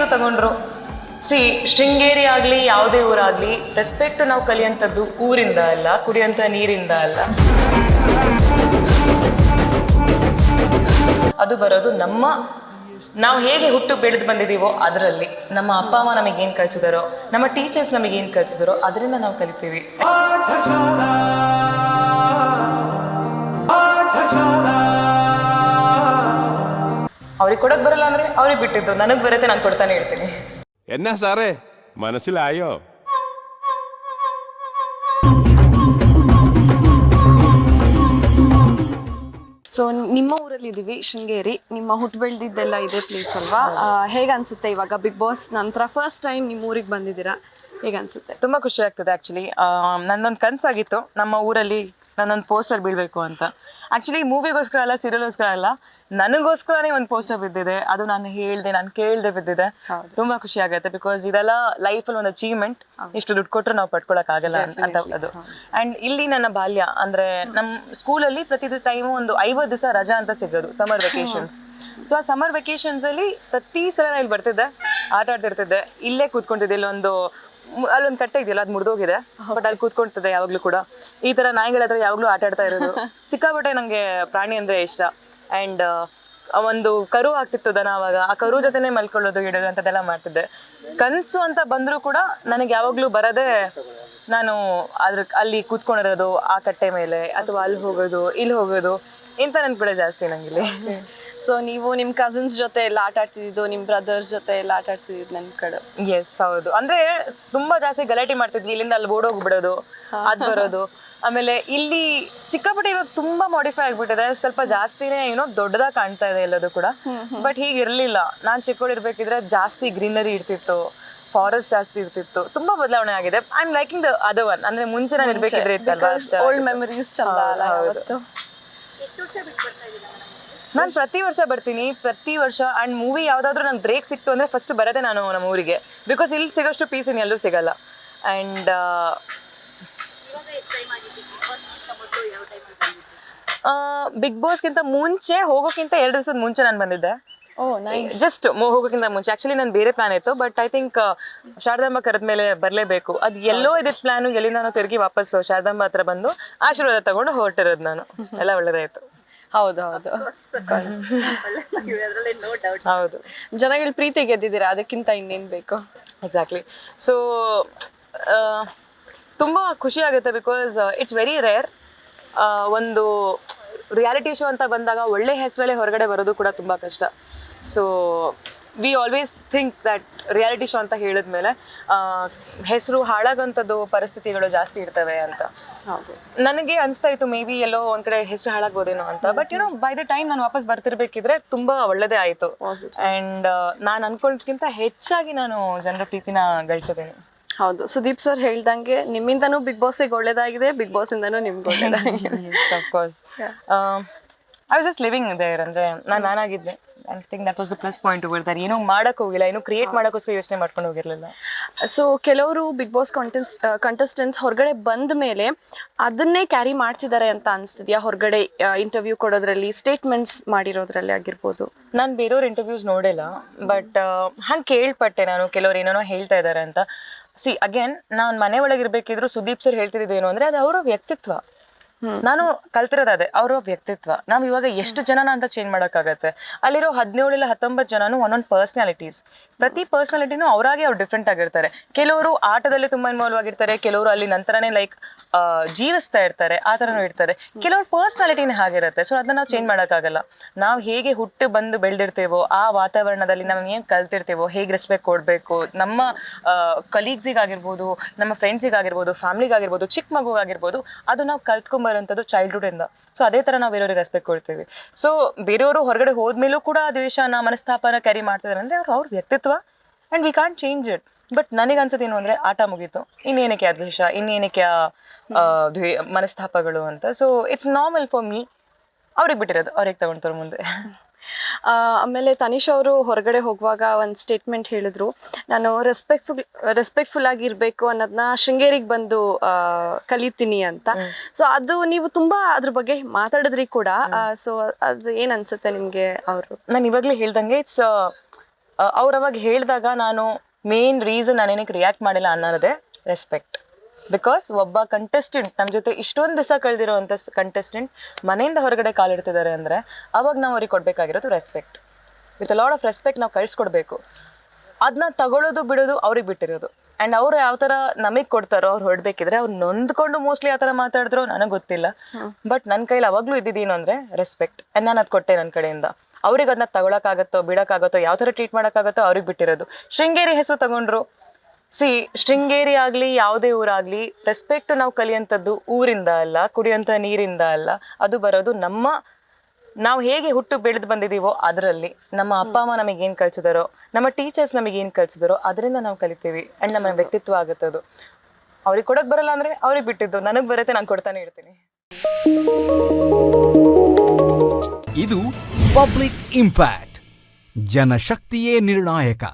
ಶೃಂಗೇರಿ ತಗೊಂಡ್ರು. ಸಿ, ಶೃಂಗೇರಿ ಆಗಲಿ, ಯಾವುದೇ ಊರಾಗಲಿ ರೆಸ್ಪೆಕ್ಟ್ ನಾವು ಕಲಿಯಂಥದ್ದು ಊರಿಂದ ಅಲ್ಲ, ಕುಡಿಯೋಂಥ ನೀರಿಂದ ಅಲ್ಲ. ಅದು ಬರೋದು ನಮ್ಮ, ನಾವು ಹೇಗೆ ಹುಟ್ಟು ಬೆಳೆದು ಬಂದಿದ್ದೀವೋ ಅದರಲ್ಲಿ. ನಮ್ಮ ಅಪ್ಪ, ಅಮ್ಮ ನಮಗೇನು ಕಲಿಸಿದಾರೋ ನಮ್ಮ ಟೀಚರ್ಸ್ ನಮಗೇನು ಕಲಿಸಿದಾರೋ ಅದರಿಂದ ನಾವು ಕಲಿತೀವಿ. ಅವ್ರಿಗೆ ಕೊಡಕ್ ಬರಲ್ಲ ಅಂದ್ರೆ ಅವ್ರಿಗೆ ಬಿಟ್ಟಿದ್ದು ನನಗೆ ಬರುತ್ತೆ ನಾನು ಕೊಡ್ತಾನೆ ಇರ್ತೀನಿ എന്നാ സാറേ മനസ്സിലായോ ಸೊ ನಿಮ್ಮ ಊರಲ್ಲಿ ಇದೀವಿ ಶೃಂಗೇರಿ ನಿಮ್ಮ ಹುಟ್ಟು ಬೆಳೆದಿದ್ದೆಲ್ಲ ಇದೇ ಪ್ಲೇಸ್ ಅಲ್ವಾ ಆ, ಹೇಗ್ ಅನ್ಸುತ್ತೆ ಇವಾಗ ಬಿಗ್ ಬಾಸ್ ನಂತರ ಫಸ್ಟ್ ಟೈಮ್ ನಿಮ್ಮ ಊರಿಗೆ ಬಂದಿದ್ದೀರಾ ಹೇಗ್ ಅನ್ಸುತ್ತೆ ತುಂಬಾ ಖುಷಿ ಆಗ್ತದೆ ಆಕ್ಚುಲಿ ನನ್ನೊಂದು ಕನಸಾಗಿತ್ತು ನಮ್ಮ ಊರಲ್ಲಿ ನನ್ನೊಂದು ಪೋಸ್ಟರ್ ಬೀಳಬೇಕು ಅಂತ. ಆ್ಯಕ್ಚುಲಿ ಮೂವಿಗೋಸ್ಕರ ಅಲ್ಲ ಸೀರಿಯಲ್ಗೋಸ್ಕರ ಅಲ್ಲ ನನಗೋಸ್ಕರನೇ ಒಂದು ಪೋಸ್ಟರ್ ಬಿದ್ದಿದೆ. ಅದು ನಾನು ಹೇಳ್ದೆ ನಾನು ಕೇಳ್ದೆ ಬಿದ್ದಿದೆ. ತುಂಬಾ ಖುಷಿ ಆಗುತ್ತೆ ಬಿಕಾಸ್ ಇದೆಲ್ಲ ಲೈಫಲ್ಲಿ ಒಂದು ಅಚೀವ್ಮೆಂಟ್ ಇಷ್ಟು ದುಡ್ಡು ಕೊಟ್ಟರೆ ನಾವು ಪಡ್ಕೊಳಕ್ಕಾಗಲ್ಲ ಅಂತ ಅದು. ಅಂಡ್ ಇಲ್ಲಿ ನನ್ನ ಬಾಲ್ಯ ಅಂದ್ರೆ ನಮ್ಮ ಸ್ಕೂಲಲ್ಲಿ ಪ್ರತಿ ಟೈಮು ಒಂದು ಐವತ್ತು ದಿವಸ ರಜಾ ಅಂತ ಸಿಗೋದು ಸಮರ್ ವೆಕೇಶನ್ಸ್ ಸೊ ಆ ಸಮರ್ ವೆಕೇಶನ್ಸಲ್ಲಿ ಪ್ರತಿ ಸಲ ನಾನು ಇಲ್ಲಿ ಬರ್ತಿದ್ದೆ ಆಟ ಆಡ್ತಿರ್ತಿದ್ದೆ. ಇಲ್ಲೇ ಕೂತ್ಕೊಂಡಿದ್ದೆ ಇಲ್ಲೊಂದು ಅಲ್ಲೊಂದು ಕಟ್ಟೆ ಇದೆಯಲ್ಲ ಅದು ಮುರಿದೋಗಿದೆ ಬಟ್ ಅಲ್ಲಿ ಕೂತ್ಕೊಳ್ತದೆ ಯಾವಾಗ್ಲೂ ಕೂಡ. ಈ ತರ ನಾಯಿಗಳ ಹತ್ರ ಯಾವಾಗ್ಲೂ ಆಟ ಆಡ್ತಾ ಇರೋದು. ಸಿಕ್ಕಾಪಟ್ಟೆ ನಂಗೆ ಪ್ರಾಣಿ ಅಂದ್ರೆ ಇಷ್ಟ. ಅಂಡ್ ಒಂದು ಕರು ಆಗ್ತಿತ್ತು ದನ ಅವಾಗ. ಆ ಕರು ಜೊತೆನೆ ಮಲ್ಕೊಳ್ಳೋದು ಇಡೋದು ಅಂತದೆಲ್ಲ ಮಾಡ್ತಿದ್ದೆ. ಕನ್ಸು ಅಂತ ಬಂದರೂ ಕೂಡ ನನಗೆ ಯಾವಾಗ್ಲೂ ಬರದೆ ನಾನು ಅದ್ರ ಅಲ್ಲಿ ಕೂತ್ಕೊಂಡಿರೋದು ಆ ಕಟ್ಟೆ ಮೇಲೆ ಅಥವಾ ಅಲ್ಲಿ ಹೋಗೋದು ಇಲ್ಲಿ ಹೋಗೋದು ಇಂಥ ನೆನ್ಪಿಡೆ ಜಾಸ್ತಿ ನಂಗಿಲ್ಲಿ. ಸೊ ನೀವು ನಿಮ್ಮ ಕಸಿನ್ಸ್ ಜೊತೆ ಎಲ್ಲ ಆಟ ಆಡ್ತಿದ್ದು ನಿಮ್ಮ ಬ್ರದರ್ ಜೊತೆ ಎಲ್ಲ ಆಟ ಆಡ್ತಿದ್ದು ನನ್ನ ಕಡೆ. ಎಸ್ ಹೌದು. ಅಂದ್ರೆ ತುಂಬಾ ಜಾಸ್ತಿ ಗಲಾಟೆ ಮಾಡ್ತಿದ್ವಿ. ಇಲ್ಲಿಂದ ಅಲ್ಲಿ ಓಡೋಗ್ಬಿಡೋದು ಅದ್ ಬರೋದು. ಆಮೇಲೆ ಇಲ್ಲಿ ಸಿಕ್ಕಾಪಟ್ಟೆ ಇವಾಗ ತುಂಬಾ ಮಾಡಿಫೈ ಆಗ್ಬಿಟ್ಟಿದೆ. ಸ್ವಲ್ಪ ಜಾಸ್ತಿನೇ ಏನೋ ದೊಡ್ಡದಾಗ ಕಾಣ್ತಾ ಇದೆ ಎಲ್ಲದು ಕೂಡ. ಬಟ್ ಹೀಗಿರ್ಲಿಲ್ಲ ನಾನ್ ಚಿಕ್ಕವಳಿರ್ಬೇಕಿದ್ರೆ ಜಾಸ್ತಿ ಗ್ರೀನರಿ ಇರ್ತಿತ್ತು ಫಾರೆಸ್ಟ್ ಜಾಸ್ತಿ ಇರ್ತಿತ್ತು. ತುಂಬಾ ಬದಲಾವಣೆ ಆಗಿದೆ. I am liking the other one ಅಂದ್ರೆ ಮುಂಚೆ ನಾನು ಇರ್ಬೇಕಿದ್ರೆ ಇತ್ತಲ್ವಾ? ಓಲ್ಡ್ ಮೆಮರೀಸ್ ಚಂದ ನಾನು ಪ್ರತಿ ವರ್ಷ ಬರ್ತೀನಿ ಪ್ರತಿ ವರ್ಷ ಅಂಡ್ ಮೂವಿ ಯಾವುದಾದ್ರೂ ನಂಗೆ ಬ್ರೇಕ್ ಸಿಕ್ತು ಅಂದ್ರೆ ಫಸ್ಟ್ ಬರೋದೇ ನಾನು ನಮ್ಮ ಊರಿಗೆ. ಬಿಕಾಸ್ ಇಲ್ಲಿ ಸಿಗೋಷ್ಟು ಪೀಸ್ ಇನ್ನು ಎಲ್ಲೂ ಸಿಗಲ್ಲ. ಅಂಡ್ ಬಿಗ್ ಬಾಸ್ಗಿಂತ ಮುಂಚೆ ಹೋಗೋಕ್ಕಿಂತ ಎರಡು ದಿವಸದ ಮುಂಚೆ ನಾನು ಬಂದಿದ್ದೆ. ಓ ಜಸ್ಟ್ ಹೋಗೋಕ್ಕಿಂತ ಮುಂಚೆ. ಆಕ್ಚುಲಿ ನಾನು ಬೇರೆ ಪ್ಲಾನ್ ಇತ್ತು ಬಟ್ ಐ ಥಿಂಕ್ ಶಾರದಾಂಬ ಕರೆದ ಮೇಲೆ ಬರಲೇಬೇಕು. ಅದು ಎಲ್ಲೋ ಇದ್ದಿದ್ದು ಪ್ಲಾನು ಎಲ್ಲಿ ನಾನು ತಿರುಗಿ ವಾಪಸ್ ಶಾರದಾಂಬ ಹತ್ರ ಬಂದು ಆಶೀರ್ವಾದ ತಗೊಂಡು ಹೊರಟಿರೋದು ನಾನು. ಎಲ್ಲ ಒಳ್ಳೇದಾಯ್ತು. ಹೌದು ಹೌದು. ಹೌದು. ಜನಗಳ ಪ್ರೀತಿ ಗೆದ್ದಿದ್ದೀರಾ? ಅದಕ್ಕಿಂತ ಇನ್ನೇನ್ ಬೇಕು? ಎಕ್ಸಾಕ್ಟ್ಲಿ ಸೊ ತುಂಬ ಖುಷಿ ಆಗುತ್ತೆ ಬಿಕಾಸ್ ಇಟ್ಸ್ ವೆರಿ ರೇರ್ ಒಂದು ರಿಯಾಲಿಟಿ ಶೋ ಅಂತ ಬಂದಾಗ ಒಳ್ಳೆ ಹೆಸರಲ್ಲೇ ಹೊರಗಡೆ ಬರೋದು ಕೂಡ ತುಂಬ ಕಷ್ಟ. So we always think that reality show ಅಂತ ಹೇಳಿದ್ಮೇಲೆ ಹೆಸರು ಹಾಳಾಗೋಂಥದ್ದು ಪರಿಸ್ಥಿತಿಗಳು ಜಾಸ್ತಿ ಇರ್ತವೆ ಅಂತ. ನನಗೆ ಅನಿಸ್ತಾ ಇತ್ತು ಮೇ ಬಿ ಎಲ್ಲೋ ಒಂದ್ ಕಡೆ ಹೆಸರು ಹಾಳಾಗ್ಬೋದೇನೋ ಅಂತ ಬಟ್ ಏನೋ ಬೈ ದ ಟೈಮ್ ನಾನು ವಾಪಸ್ ಬರ್ತಿರ್ಬೇಕಿದ್ರೆ ತುಂಬಾ ಒಳ್ಳೇದೇ ಆಯಿತು. ಅಂಡ್ ನಾನು ಅನ್ಕೊಳ್ಳೋದ್ಕಿಂತ ಹೆಚ್ಚಾಗಿ ನಾನು ಜನರ ಪ್ರೀತಿನ ಗಳಿಸಿದ್ದೇನೆ ಹೌದು. ಸುದೀಪ್ ಸರ್ ಹೇಳ್ದಂಗೆ ನಿಮ್ಮಿಂದನೂ ಬಿಗ್ ಬಾಸ್ಗೆ ಒಳ್ಳೇದಾಗಿದೆ ಬಿಗ್ ಬಾಸ್ ಇಂದನೂ ನಿಮ್ಗೆ ಒಳ್ಳೇದಾಗಿದೆ. I was just living there ಅಂದ್ರೆ ನಾನು ನಾನಾಗಿದ್ದೆ. I think that was the plus point ಹೋಗಿರ್ತಾರೆ ಏನೂ ಮಾಡಕ್ ಹೋಗಿಲ್ಲ ಏನು ಕ್ರಿಯೇಟ್ ಮಾಡೋಕ್ಕೋಸ್ಕರ ಯೋಚನೆ ಮಾಡ್ಕೊಂಡು ಹೋಗಿರ್ಲಿಲ್ಲ. ಸೊ ಕೆಲವರು ಬಿಗ್ ಬಾಸ್ ಕಂಟೆಸ್ ಕಂಟೆಸ್ಟೆಂಟ್ಸ್ ಹೊರಗಡೆ ಬಂದ ಮೇಲೆ ಅದನ್ನೇ ಕ್ಯಾರಿ ಮಾಡ್ತಿದ್ದಾರೆ ಅಂತ ಅನಿಸ್ತಿದ್ಯಾ? ಹೊರಗಡೆ ಇಂಟರ್ವ್ಯೂ ಕೊಡೋದ್ರಲ್ಲಿ ಸ್ಟೇಟ್ಮೆಂಟ್ಸ್ ಮಾಡಿರೋದ್ರಲ್ಲಿ ಆಗಿರ್ಬೋದು? ನಾನು ಬೇರೆಯವ್ರ ಇಂಟರ್ವ್ಯೂಸ್ ನೋಡಿಲ್ಲ ಬಟ್ ಹಂಗೆ ಕೇಳ್ಪಟ್ಟೆ ನಾನು ಕೆಲವ್ರು ಏನೇನೋ ಹೇಳ್ತಾ ಇದ್ದಾರೆ ಅಂತ. ಸಿ ಅಗೇನ್ ನಾನು ಮನೆ ಒಳಗಿರ್ಬೇಕಿದ್ರು ಸುದೀಪ್ ಸರ್ ಹೇಳ್ತಿದ್ದೇನು ಅಂದರೆ ಅದು ಅವರ ವ್ಯಕ್ತಿತ್ವ. ನಾನು ಕಲ್ತಿರೋದು ಅದೇ ಅವರ ವ್ಯಕ್ತಿತ್ವ. ನಾವು ಇವಾಗ ಎಷ್ಟು ಜನನ ಅಂತ ಚೇಂಜ್ ಮಾಡೋಕ್ಕಾಗತ್ತೆ. ಅಲ್ಲಿರೋ ಹದಿನೇಳು ಇಲ್ಲ ಹತ್ತೊಂಬತ್ತು ಜನನು ಒಂದೊಂದು ಪರ್ಸ್ನಾಲಿಟೀಸ್ ಪ್ರತಿ ಪರ್ಸ್ನಾಲಿಟಿನೂ ಅವರಾಗೆ ಅವ್ರು ಡಿಫ್ರೆಂಟ್ ಆಗಿರ್ತಾರೆ. ಕೆಲವರು ಆಟದಲ್ಲಿ ತುಂಬಾ ಇನ್ವಾಲ್ವ್ ಆಗಿರ್ತಾರೆ, ಕೆಲವರು ಅಲ್ಲಿ ನಂತರನೇ ಲೈಕ್ ಜೀವಿಸ್ತಾ ಇರ್ತಾರೆ, ಆ ಥರನೂ ಇರ್ತಾರೆ. ಕೆಲವ್ರ ಪರ್ಸ್ನಾಲಿಟಿನೇ ಹಾಗಿರುತ್ತೆ ಸೊ ಅದನ್ನ ನಾವು ಚೇಂಜ್ ಮಾಡೋಕ್ಕಾಗಲ್ಲ. ನಾವು ಹೇಗೆ ಹುಟ್ಟು ಬಂದು ಬೆಳೆದಿರ್ತೇವೋ, ಆ ವಾತಾವರಣದಲ್ಲಿ ನಾವು ಏನು ಕಲ್ತಿರ್ತೀವೋ, ಹೇಗೆ ರೆಸ್ಪೆಕ್ಟ್ ಕೊಡಬೇಕು, ನಮ್ಮ ಕಲೀಗ್ಸಿಗಾಗಿರ್ಬೋದು ನಮ್ಮ ಫ್ರೆಂಡ್ಸಿಗಾಗಿರ್ಬೋದು ಫ್ಯಾಮಿಲಿಗಾಗಿರ್ಬೋದು ಚಿಕ್ಕ ಮಗುಗಾಗಿರ್ಬೋದು ಅದು ನಾವು ಕಲ್ತ್ಕೊಂಬರೋಂಥದ್ದು ಚೈಲ್ಡ್ಹುಡ್ಡಿಂದ ಸೊ ಅದೇ ಥರ ನಾವು ಬೇರೆಯವ್ರಿಗೆ ರೆಸ್ಪೆಕ್ಟ್ ಕೊಡ್ತೀವಿ. ಸೊ ಬೇರೆಯವರು ಹೊರಗಡೆ ಹೋದ್ಮೇಲೂ ಕೂಡ ದ್ವೇಷನ ಮನಸ್ತಾಪನ ಕ್ಯಾರಿ ಮಾಡ್ತಿದ್ದಾರೆ ಅಂದರೆ ಅವ್ರು ಅವ್ರ ವ್ಯಕ್ತಿತ್ವ and we can't change it but ನನಗೆ ಅನ್ಸೋದೇನು ಅಂದರೆ ಆಟ ಮುಗೀತು. ಇನ್ನೇನಕ್ಕೆ ಆ ದ್ವೇಷ? ಇನ್ನೇನಕ್ಕೆ ಆ ಆ, ದ್ವೇ ಮನಸ್ತಾಪಗಳು ಅಂತ. So it's normal for me ಅವ್ರಿಗೆ ಬಿಟ್ಟಿರೋದು. ಅವ್ರಿಗೆ ತಗೊಂತಾರೆ ಮುಂದೆ. ಆ, ಆಮೇಲೆ ತನಿಷ್ ಅವರು ಹೊರಗಡೆ ಹೋಗುವಾಗ ಒಂದು ಸ್ಟೇಟ್ಮೆಂಟ್ ಹೇಳಿದ್ರು. ನಾನು ರೆಸ್ಪೆಕ್ಟ್ಫುಲ್ ರೆಸ್ಪೆಕ್ಟ್ಫುಲ್ ಆಗಿರ್ಬೇಕು ಅನ್ನೋದನ್ನ ಶೃಂಗೇರಿಗೆ ಬಂದು ಕಲಿತೀನಿ ಅಂತ. ಸೊ ಅದು ನೀವು ತುಂಬಾ ಅದ್ರ ಬಗ್ಗೆ ಮಾತಾಡಿದ್ರಿ ಕೂಡ. ಸೊ ಅದು ಏನ್ ಅನ್ಸುತ್ತೆ ನಿಮ್ಗೆ ಅವರು? ನಾನು ಇವಾಗ್ಲೇ ಹೇಳ್ದಂಗೆ ಇಟ್ಸ್ ಅವ್ರು ಅವಾಗ ಹೇಳಿದಾಗ ನಾನು ಮೇನ್ ರೀಸನ್ ನಾನೇನಕ್ಕೆ ರಿಯಾಕ್ಟ್ ಮಾಡಿಲ್ಲ ಅನ್ನೋದೇ ರೆಸ್ಪೆಕ್ಟ್ ಬಿಕಾಸ್ ಒಬ್ಬ ಕಂಟೆಸ್ಟೆಂಟ್ ನಮ್ಮ ಜೊತೆ ಇಷ್ಟೊಂದು ದಿವಸ ಕಳೆದಿರೋವಂಥ ಕಂಟೆಸ್ಟೆಂಟ್ ಮನೆಯಿಂದ ಹೊರಗಡೆ ಕಾಲಿಡ್ತಿದ್ದಾರೆ ಅಂದರೆ ಅವಾಗ ನಾವು ಅವ್ರಿಗೆ ಕೊಡಬೇಕಾಗಿರೋದು respect with lot of respect ನಾವು ಕಳಿಸ್ಕೊಡ್ಬೇಕು. ಅದನ್ನ ತಗೊಳ್ಳೋದು ಬಿಡೋದು ಅವ್ರಿಗೆ ಬಿಟ್ಟಿರೋದು. ಆ್ಯಂಡ್ ಅವ್ರು ಯಾವ ಥರ ನಮಗೆ ಕೊಡ್ತಾರೋ ಅವ್ರು ಹೊರಡ್ಬೇಕಿದ್ರೆ ಅವ್ರು ನೊಂದ್ಕೊಂಡು ಮೋಸ್ಟ್ಲಿ ಆ ಥರ ಮಾತಾಡಿದ್ರು ನನಗೆ ಗೊತ್ತಿಲ್ಲ. ಬಟ್ ನನ್ನ ಕೈಲಿ ಅವಾಗಲೂ ಇದ್ದಿದ್ದೇನು ಅಂದರೆ ರೆಸ್ಪೆಕ್ಟ್ ಆ್ಯಂಡ್ ನಾನು ಅದು ಕೊಟ್ಟೆ ನನ್ನ ಕಡೆಯಿಂದ. ಅವ್ರಿಗೆ ಅದನ್ನ ತಗೊಳಕ್ಕಾಗತ್ತೋ ಬಿಡೋಕ್ಕಾಗತ್ತೋ ಯಾವ ಥರ ಟ್ರೀಟ್ ಮಾಡೋಕ್ಕಾಗತ್ತೋ ಅವ್ರಿಗೆ ಬಿಟ್ಟಿರೋದು. ಶೃಂಗೇರಿ ಹೆಸರು ತಗೊಂಡ್ರು. ಸಿ, ಶೃಂಗೇರಿ ಆಗಲಿ, ಯಾವುದೇ ಊರಾಗಲಿ ರೆಸ್ಪೆಕ್ಟ್ ನಾವು ಕಲಿಯುವಂಥದ್ದು ಊರಿಂದ ಅಲ್ಲ, ಕುಡಿಯೋಂಥ ನೀರಿಂದ ಅಲ್ಲ, ಅದು ಬರೋದು ನಮ್ಮ, ನಾವು ಹೇಗೆ ಹುಟ್ಟು ಬೆಳೆದು ಬಂದಿದ್ದೀವೋ ಅದರಲ್ಲಿ. ನಮ್ಮ ಅಪ್ಪ ಅಮ್ಮ ನಮಗೆ ಏನು ಕಲಿಸಿದಾರೋ, ನಮ್ಮ ಟೀಚರ್ಸ್ ನಮಗೆ ಏನು ಕಲಿಸಿದಾರೋ ಅದರಿಂದ ನಾವು ಕಲಿತೀವಿ ಆ್ಯಂಡ್ ನಮ್ಮ ವ್ಯಕ್ತಿತ್ವ ಆಗುತ್ತೆ ಅದು. ಅವ್ರಿಗೆ ಕೊಡೋಕೆ ಬರಲ್ಲ ಅಂದರೆ ಅವ್ರಿಗೆ ಬಿಟ್ಟಿದ್ದು, ನನಗೆ ಬರುತ್ತೆ ನಾನು ಕೊಡ್ತಾನೆ ಇರ್ತೀನಿ. ಇದು ಪಬ್ಲಿಕ್ ಇಂಪ್ಯಾಕ್ಟ್, ಜನಶಕ್ತಿಯೇ ನಿರ್ಣಾಯಕ.